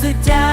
взуття.